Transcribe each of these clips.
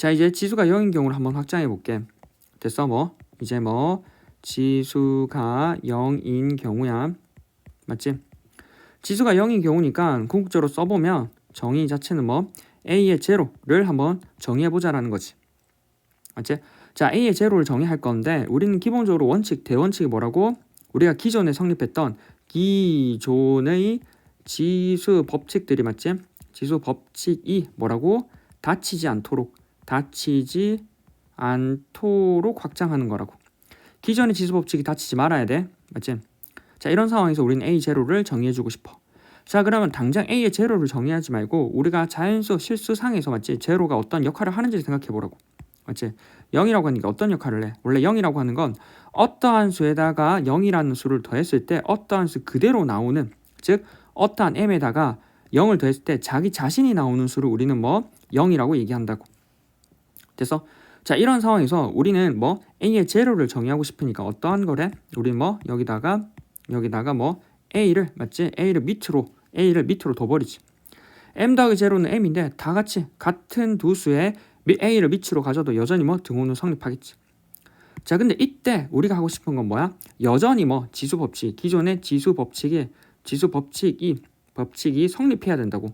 자 이제 지수가 0인 경우를 한번 확장해 볼게. 됐어 뭐 이제 뭐 지수가 0인 경우야. 맞지? 지수가 0인 경우니까 궁극적으로 써보면 정의 자체는 뭐 a의 제로를 한번 정의해 보자라는 거지. 맞지? 자 a의 제로를 정의할 건데 우리는 기본적으로 원칙 대원칙이 뭐라고? 우리가 기존에 성립했던 기존의 지수 법칙들이 맞지? 지수 법칙이 뭐라고? 다치지 않도록 다치지 않도록 확장하는 거라고. 기존의 지수 법칙이 다치지 말아야 돼. 맞지? 자, 이런 상황에서 우리는 a 제로를 정의해 주고 싶어. 자, 그러면 당장 a의 제로를 정의하지 말고 우리가 자연수 실수상에서 맞지? 제로가 어떤 역할을 하는지 생각해 보라고. 맞지? 0이라고 하는 게 어떤 역할을 해? 원래 0이라고 하는 건 어떠한 수에다가 0이라는 수를 더했을 때 어떠한 수 그대로 나오는 즉 어떠한 m에다가 0을 더했을 때 자기 자신이 나오는 수를 우리는 뭐 0이라고 얘기한다고. 됐어? 자 이런 상황에서 우리는 뭐 a의 제로를 정의하고 싶으니까 어떠한 거래? 우리 뭐 여기다가 여기다가 뭐 a를 맞지? a를 밑으로 a를 밑으로 둬버리지. m 더하기 제로는 m인데 다 같이 같은 두 수의 미- a를 밑으로 가져도 여전히 뭐 등호는 성립하겠지. 자 근데 이때 우리가 하고 싶은 건 뭐야? 여전히 뭐 지수 법칙 기존의 지수 법칙이 지수 법칙이 법칙이 성립해야 된다고.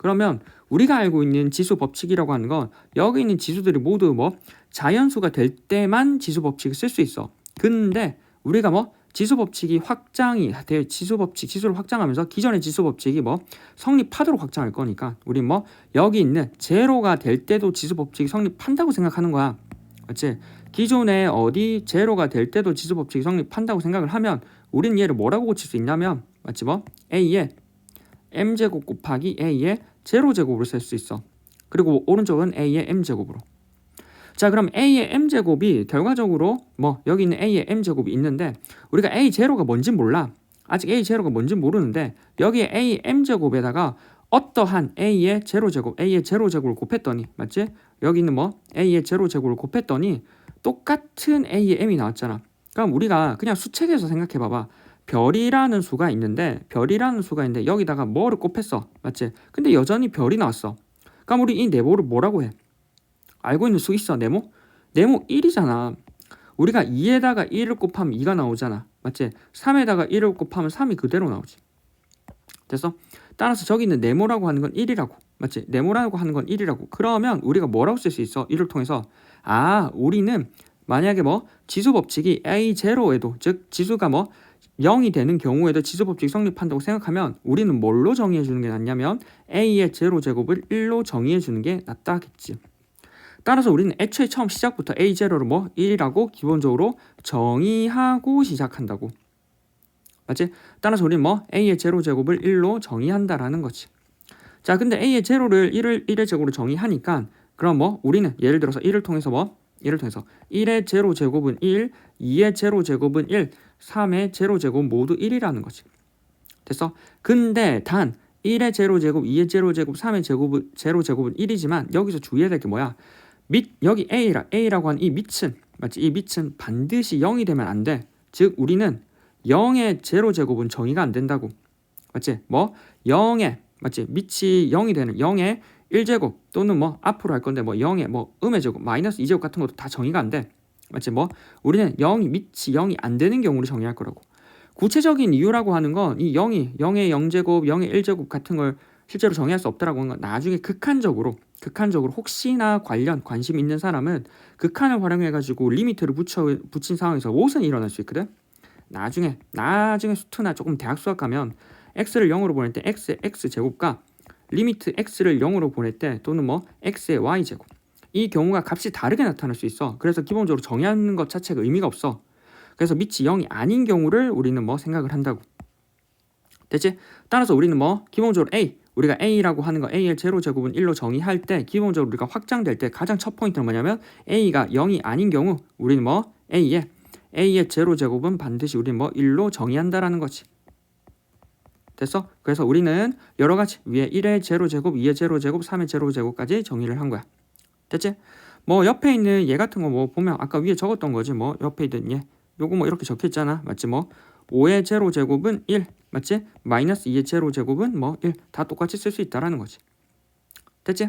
그러면 우리가 알고 있는 지수 법칙이라고 하는 건 여기 있는 지수들이 모두 뭐 자연수가 될 때만 지수 법칙을 쓸 수 있어. 근데 우리가 뭐 지수 법칙이 확장이 돼 지수 법칙 지수를 확장하면서 기존의 지수 법칙이 뭐 성립하도록 확장할 거니까 우리 뭐 여기 있는 제로가 될 때도 지수 법칙이 성립한다고 생각하는 거야. 맞지? 기존에 어디 제로가 될 때도 지수 법칙이 성립한다고 생각을 하면 우리는 얘를 뭐라고 고칠 수 있냐면 맞지 뭐 a의 m 제곱 곱하기 a의 제로 제곱으로 쓸수 있어. 그리고 오른쪽은 a의 m 제곱으로. 자 그럼 a의 m 제곱이 결과적으로 뭐 여기 있는 a의 m 제곱이 있는데 우리가 a 제로가 뭔진 몰라. 아직 a 제로가 뭔진 모르는데 여기에 a m 제곱에다가 어떠한 a의 제로 제곱, a의 제로 제곱을 곱했더니 맞지? 여기 있는 뭐 a의 제로 제곱을 곱했더니 똑같은 a의 m이 나왔잖아. 그럼 우리가 그냥 수책에서 생각해 봐봐. 별이라는 수가 있는데 별이라는 수가 있는데 여기다가 뭐를 곱했어. 맞지? 근데 여전히 별이 나왔어. 그럼 우리 이 네모를 뭐라고 해? 알고 있는 수 있어, 네모? 네모 1이잖아. 우리가 2에다가 1을 곱하면 2가 나오잖아. 맞지? 3에다가 1을 곱하면 3이 그대로 나오지. 됐어? 따라서 저기 있는 네모라고 하는 건 1이라고. 맞지? 네모라고 하는 건 1이라고. 그러면 우리가 뭐라고 쓸 수 있어? 이를 통해서 아, 우리는 만약에 뭐 지수 법칙이 a0에도 즉 지수가 뭐 0이 되는 경우에도 지수 법칙이 성립한다고 생각하면 우리는 뭘로 정의해 주는 게 낫냐면 a의 제로 제곱을 1로 정의해 주는 게 낫다겠지. 따라서 우리는 애초에 처음 시작부터 a0를 뭐 1이라고 기본적으로 정의하고 시작한다고. 맞지? 따라서 우리는 뭐 a의 제로 제곱을 1로 정의한다라는 거지. 자, 근데 a의 제로를 1을 1의 제곱으로 정의하니까 그럼 뭐 우리는 예를 들어서 1을 통해서 뭐 1을 통해서 1의 제로 제곱은 1, 2의 제로 제곱은 1, 3의 제로 제곱 모두 1이라는 거지. 됐어? 근데 단 1의 제로 제곱, 2의 제로 제곱, 3의 제곱은 제로 제곱은 1이지만 여기서 주의해야 될 게 뭐야? 밑 여기 a라 a라고 하는 이 밑은 맞지? 이 밑은 반드시 0이 되면 안 돼. 즉 우리는 0의 제로 제곱은 정의가 안 된다고. 맞지? 뭐 0의 맞지? 밑이 0이 되는 0의 1제곱 또는 뭐 앞으로 할 건데 뭐 0의 뭐 음의 제곱, 마이너스 2제곱 같은 것도 다 정의가 안 돼. 맞지? 뭐 우리는 0이 밑이 0이 안 되는 경우를 정의할 거라고. 구체적인 이유라고 하는 건 이 0이 0의 0제곱, 0의 1제곱 같은 걸 실제로 정의할 수 없다라고 하는 건 나중에 극한적으로 극한적으로 혹시나 관련 관심 있는 사람은 극한을 활용해 가지고 리미트를 붙여 붙인 상황에서 무엇은 일어날 수 있거든. 나중에 나중에 수트나 조금 대학 수학 가면 x를 0으로 보낼 때 x의 x 제곱과 리미트 x를 0으로 보낼 때 또는 뭐 x의 y 제곱 이 경우가 값이 다르게 나타날 수 있어. 그래서 기본적으로 정의하는 것 자체가 의미가 없어. 그래서 밑이 0이 아닌 경우를 우리는 뭐 생각을 한다고. 됐지? 따라서 우리는 뭐 기본적으로 a 우리가 a라고 하는 거 a의 제로 제곱은 1로 정의할 때 기본적으로 우리가 확장될 때 가장 첫 포인트는 뭐냐면 a가 0이 아닌 경우 우리는 뭐 a의 a의 제로 제곱은 반드시 우리는 뭐 1로 정의한다라는 거지. 됐어? 그래서 우리는 여러 가지 위에 1의 제로 제곱, 2의 제로 제곱, 3의 제로 제곱까지 정의를 한 거야. 됐지? 뭐 옆에 있는 얘 같은 거 뭐 보면 아까 위에 적었던 거지. 뭐 옆에 있던 얘. 요거 뭐 이렇게 적혀 있잖아. 맞지? 뭐 5의 제로 제곱은 1 맞지? 마이너스 2의 제로 제곱은 뭐 1 다 똑같이 쓸 수 있다라는 거지. 됐지